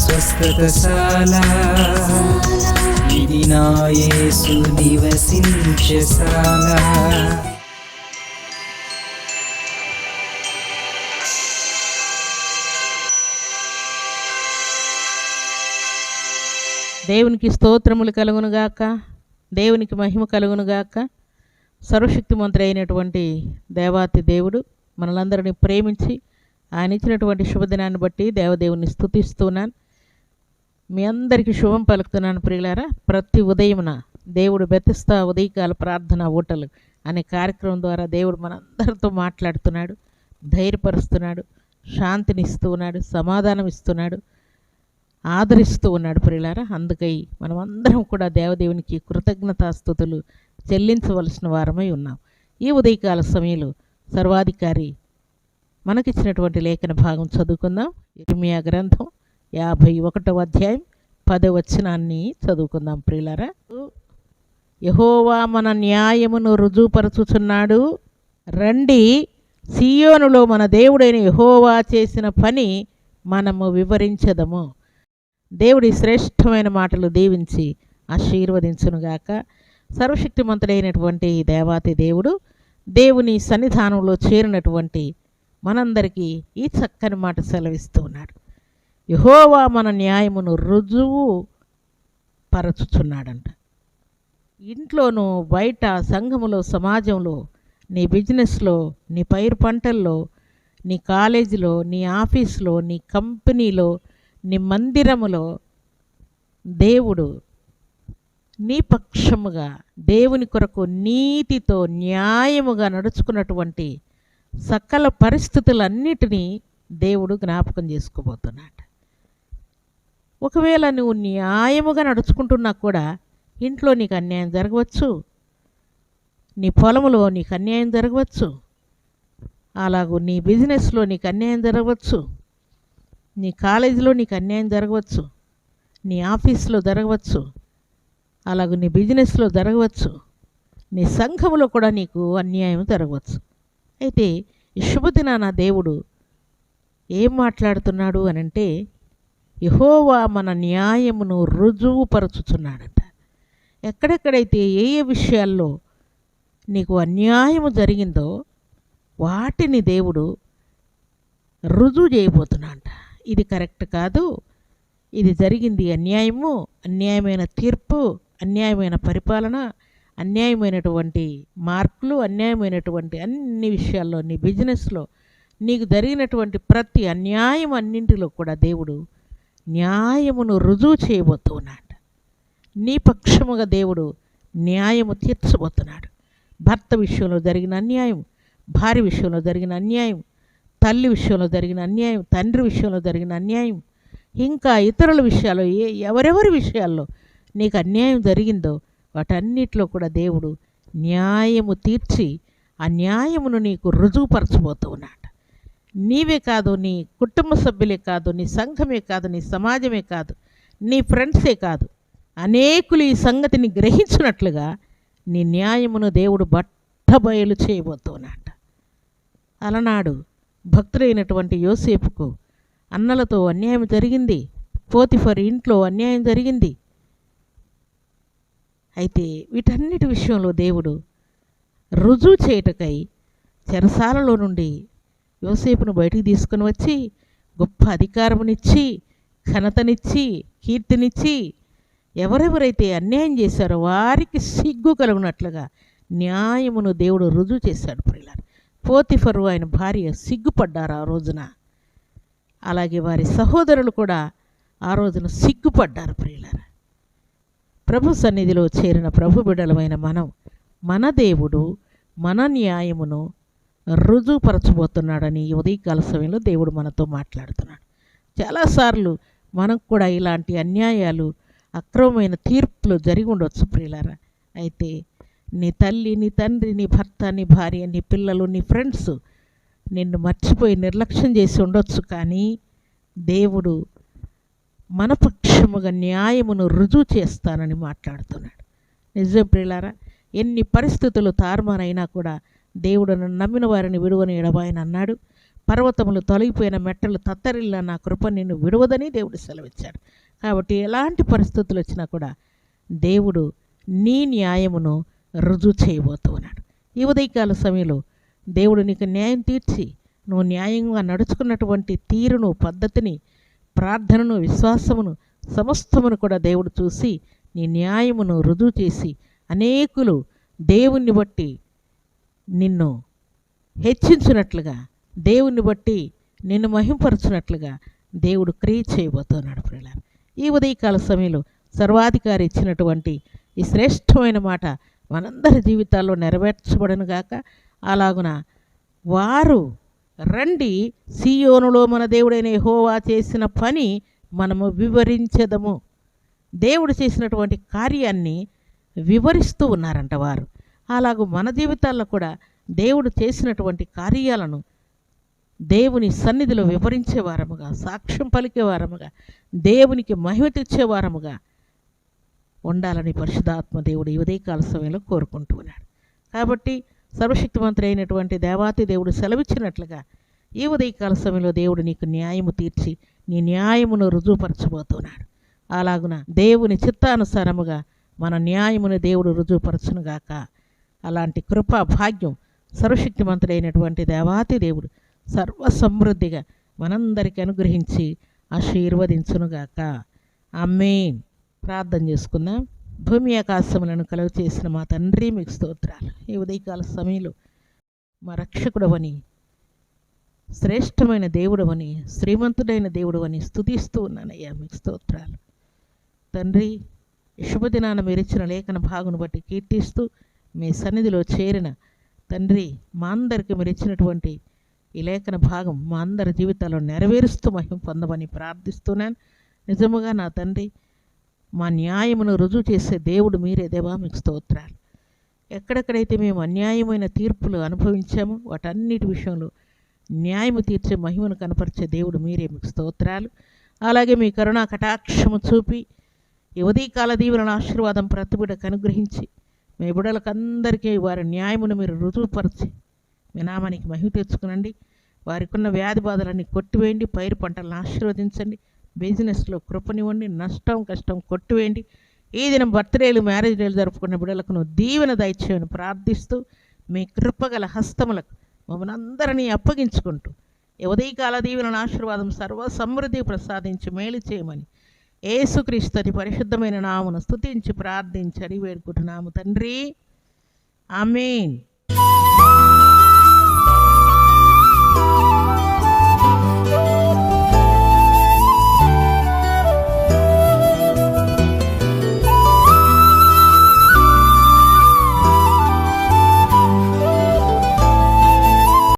స్వస్థతశాల. ఇది నా యేసు నివసించశాల దేవునికి స్తోత్రములు కలుగునుగాక దేవునికి మహిమ కలుగునుగాక సర్వశక్తిమంతుడు అయినటువంటి దేవాతి దేవుడు మనలందరినీ ప్రేమించి ఆయన ఇచ్చినటువంటి శుభదినాన్ని బట్టి దేవదేవుని స్థుతిస్తున్నాను మీ అందరికీ శుభం పలుకుతున్నాను ప్రియులారా. ప్రతి ఉదయమున దేవుడు బెతస్తా ఉదయకాల ప్రార్థన ఓటలు అనే కార్యక్రమం ద్వారా దేవుడు మనందరితో మాట్లాడుతున్నాడు ధైర్యపరుస్తున్నాడు శాంతినిస్తూ ఉన్నాడు సమాధానం ఇస్తున్నాడు ఆదరిస్తూ ఉన్నాడు ప్రియులారా. అందుకై మనం అందరం కూడా దేవదేవునికి కృతజ్ఞతాస్థుతులు చెల్లించవలసిన వారమై ఉన్నాం. ఈ ఉదయకాల సమయంలో సర్వాధికారి మనకిచ్చినటువంటి లేఖన భాగం చదువుకుందాం. ఇర్మియా గ్రంథం యాభై ఒకటవ అధ్యాయం పదవచనాన్ని చదువుకుందాం ప్రియులారా. యహోవా మన న్యాయమును రుజువుపరచుచున్నాడు. రండి సియోనులో మన దేవుడైన యహోవా చేసిన పని మనము వివరించదము. దేవుడి శ్రేష్టమైన మాటలు దీవించి ఆశీర్వదించునుగాక. సర్వశక్తిమంతుడైనటువంటి దేవాతి దేవుడు దేవుని సన్నిధానంలో చేరినటువంటి మనందరికీ ఈ చక్కని మాట సెలవిస్తూ ఉన్నాడు యహోవా మన న్యాయమును రుజువు పరచుచున్నాడంట. ఇంట్లోనూ బయట సంఘములో సమాజంలో నీ బిజినెస్లో నీ పైరు పంటల్లో నీ కాలేజీలో నీ ఆఫీస్లో నీ కంపెనీలో నీ మందిరములో దేవుడు నీ పక్షముగా దేవుని కొరకు నీతితో న్యాయముగా నడుచుకున్నటువంటి సకల పరిస్థితులన్నిటినీ దేవుడు జ్ఞాపకం చేసుకోబోతున్నాడు. ఒకవేళ నువ్వు న్యాయముగా నడుచుకుంటున్నా కూడా ఇంట్లో నీకు అన్యాయం జరగవచ్చు. నీ పొలంలో నీకు అన్యాయం జరగవచ్చు. అలాగూ నీ బిజినెస్లో నీకు అన్యాయం జరగవచ్చు. నీ కాలేజీలో నీకు అన్యాయం జరగవచ్చు. నీ ఆఫీస్లో జరగవచ్చు. అలాగే నీ బిజినెస్లో జరగవచ్చు. నీ సంఘంలో కూడా నీకు అన్యాయం జరగవచ్చు. అయితే ఈ శుభదినాన దేవుడు ఏం మాట్లాడుతున్నాడు అని అంటే యహోవా మన న్యాయమును రుజువుపరచుచున్నాడంట. ఎక్కడెక్కడైతే ఏ ఏ విషయాల్లో నీకు అన్యాయము జరిగిందో వాటిని దేవుడు రుజువు చేయబోతున్నాడంట. ఇది కరెక్ట్ కాదు. ఇది జరిగింది అన్యాయము అన్యాయమైన తీర్పు అన్యాయమైన పరిపాలన అన్యాయమైనటువంటి మార్కులు అన్యాయమైనటువంటి అన్ని విషయాల్లో నీ బిజినెస్లో నీకు జరిగినటువంటి ప్రతి అన్యాయం అన్నింటిలో కూడా దేవుడు న్యాయమును రుజువు చేయబోతున్నాడు. నీ పక్షముగా దేవుడు న్యాయము తీర్చబోతున్నాడు. భర్త విషయంలో జరిగిన అన్యాయం భార్య విషయంలో జరిగిన అన్యాయం తల్లి విషయంలో జరిగిన అన్యాయం తండ్రి విషయంలో జరిగిన అన్యాయం ఇంకా ఇతరుల విషయాల్లో ఏ ఎవరెవరి విషయాల్లో నీకు అన్యాయం జరిగిందో వాటన్నిటిలో కూడా దేవుడు న్యాయము తీర్చి ఆ న్యాయమును నీకు రుజువుపరచబోతూ ఉన్నాడు. నీవే కాదు నీ కుటుంబ సభ్యులే కాదు నీ సంఘమే కాదు నీ సమాజమే కాదు నీ ఫ్రెండ్సే కాదు. అనేకులు ఈ సంగతిని గ్రహించినట్లుగా నీ న్యాయమును దేవుడు బట్టబయలు చేయబోతున్నాట అలనాడు భక్తులైనటువంటి యోసేపుకు అన్నలతో అన్యాయం జరిగింది పోతిఫర్ ఇంట్లో అన్యాయం జరిగింది అయితే వీటన్నిటి విషయంలో దేవుడు రుజువు చేయుటకై చెరసాలలో నుండి యోసేపును బయటికి తీసుకుని వచ్చి గొప్ప అధికారమునిచ్చి ఘనతనిచ్చి కీర్తినిచ్చి ఎవరెవరైతే అన్యాయం చేశారో వారికి సిగ్గు కలుగునట్లుగా న్యాయమును దేవుడు రుజువు చేశాడు. ప్రియులారు పోతిఫరు ఆయన భార్య సిగ్గుపడ్డారు ఆ రోజున. అలాగే వారి సహోదరులు కూడా ఆ రోజున సిగ్గుపడ్డారు ప్రియులారు. ప్రభు సన్నిధిలో చేరిన ప్రభు బిడలమైన మనం మన దేవుడు మన న్యాయమును రుజువుపరచబోతున్నాడని ఉదయకాల సమయంలో దేవుడు మనతో మాట్లాడుతున్నాడు. చాలాసార్లు మనకు కూడా ఇలాంటి అన్యాయాలు అక్రమమైన తీర్పులు జరిగి ఉండొచ్చు ప్రియులారా. అయితే నీ తల్లి నీ తండ్రి నీ భర్త నీ భార్య నీ పిల్లలు నీ ఫ్రెండ్స్ నిన్ను మర్చిపోయి నిర్లక్ష్యం చేసి ఉండొచ్చు కానీ దేవుడు మన పక్షముగా న్యాయమును రుజువు చేస్తానని మాట్లాడుతున్నాడు. నిజం ప్రియులారా ఎన్ని పరిస్థితులు తారుమారైనా కూడా దేవుడును నమ్మిన వారిని విడువని ఎడబాయని అన్నాడు. పర్వతములు తొలగిపోయిన మెట్టలు తత్తరిల్లా నా కృప నిన్ను విడవదని దేవుడు సెలవిచ్చాడు. కాబట్టి ఎలాంటి పరిస్థితులు వచ్చినా కూడా దేవుడు నీ న్యాయమును రుజువు చేయబోతూ ఉన్నాడు ఈ ఉదయకాల సమయంలో దేవుడు నీకు న్యాయం తీర్చి నువ్వు న్యాయంగా నడుచుకున్నటువంటి తీరును పద్ధతిని ప్రార్థనను విశ్వాసమును సమస్తమును కూడా దేవుడు చూసి నీ న్యాయమును రుజువు చేసి అనేకులు దేవుణ్ణి బట్టి నిన్ను హెచ్చించినట్లుగా దేవుణ్ణి బట్టి నిన్ను మహింపరచునట్లుగా దేవుడు క్రియ చేయబోతున్నాడు ప్రియుల ఈ ఉదయకాల సమయంలో సర్వాధికారి ఇచ్చినటువంటి ఈ శ్రేష్టమైన మాట మనందరి జీవితాల్లో నెరవేర్చబడను గాక అలాగున వారు రండి సీయోనులో మన దేవుడైన హోవా చేసిన పని మనము వివరించదము. దేవుడు చేసినటువంటి కార్యాన్ని వివరిస్తూ ఉన్నారంట వారు. అలాగూ మన జీవితాల్లో కూడా దేవుడు చేసినటువంటి కార్యాలను దేవుని సన్నిధిలో వివరించే వారముగా సాక్ష్యం పలికే వారముగా దేవునికి మహిమ తెచ్చేవారముగా ఉండాలని పరిశుధాత్మ దేవుడు ఈ ఉదయకాల సమయంలో కోరుకుంటూ ఉన్నాడు. కాబట్టి సర్వశక్తివంతుడు అయినటువంటి దేవాతి దేవుడు సెలవిచ్చినట్లుగా ఈ ఉదయకాల సమయంలో దేవుడు నీకు న్యాయము తీర్చి నీ న్యాయమును రుజువుపరచబోతున్నాడు. అలాగున దేవుని చిత్తానుసారముగా మన న్యాయమును దేవుడు రుజువుపరచునుగాక అలాంటి కృపా భాగ్యం సర్వశక్తిమంతుడైనటువంటి దేవాతి దేవుడు సర్వసమృద్ధిగా మనందరికీ అనుగ్రహించి ఆశీర్వదించునుగాక అమ్మేన్ ప్రార్థన చేసుకుందాం. భూమి ఆకాశములను కలుగు చేసిన మా తండ్రి మీకు స్తోత్రాలు. ఈ ఉదయకాల సమయంలో మా రక్షకుడవని శ్రేష్టమైన దేవుడవని శ్రీమంతుడైన దేవుడవని స్తుతిస్తూ ఉన్నానయ్యా మీకు స్తోత్రాలు. తండ్రి శుభదినాన మీరిచ్చిన లేఖన భాగును బట్టి కీర్తిస్తూ మీ సన్నిధిలో చేరిన తండ్రి మా అందరికి మీరు ఇచ్చినటువంటి ఈ లేఖన భాగం మా అందరి జీవితాల్లో నెరవేరుస్తూ మహిమ పొందమని ప్రార్థిస్తున్నాను. నిజముగా నా తండ్రి మా న్యాయమును రుజువు చేసే దేవుడు మీరే దేవా మీకు స్తోత్రాలు. ఎక్కడెక్కడైతే మేము అన్యాయమైన తీర్పులు అనుభవించామో వాటన్నిటి విషయంలో న్యాయము తీర్చే మహిమను కనపరిచే దేవుడు మీరే మీకు స్తోత్రాలు. అలాగే మీ కరుణా కటాక్షము చూపి ఈ కాల దీవులను ఆశీర్వాదం ప్రతిబిడకు అనుగ్రహించి మీ బిడలకు అందరికీ వారి న్యాయమును మీరు రుజువుపరిచి మీ నామానికి మహిమ తెచ్చుకునండి. వారికి ఉన్న వ్యాధి బాధలన్నీ కొట్టివేయండి. పైరు పంటలను ఆశీర్వదించండి. బిజినెస్లో కృపనివ్వండి నష్టం కష్టం కొట్టివేయండి. ఈ దినం బర్త్డేలు మ్యారేజ్ డేలు జరుపుకున్న బిడ్డలకు దీవెన దయచేయని ప్రార్థిస్తూ మీ కృపగల హస్తములకు మమ్మల్ని అందరినీ అప్పగించుకుంటూ ఉదయకాల దీవెన ఆశీర్వాదం సర్వ సమృద్ధి ప్రసాదించి మేలు చేయమని ఏసుక్రీస్తుని పరిశుద్ధమైన నామును స్తుతించి ప్రార్థించి అడిగి వేడుకుంటున్నాము తండ్రి. ఆమెన్.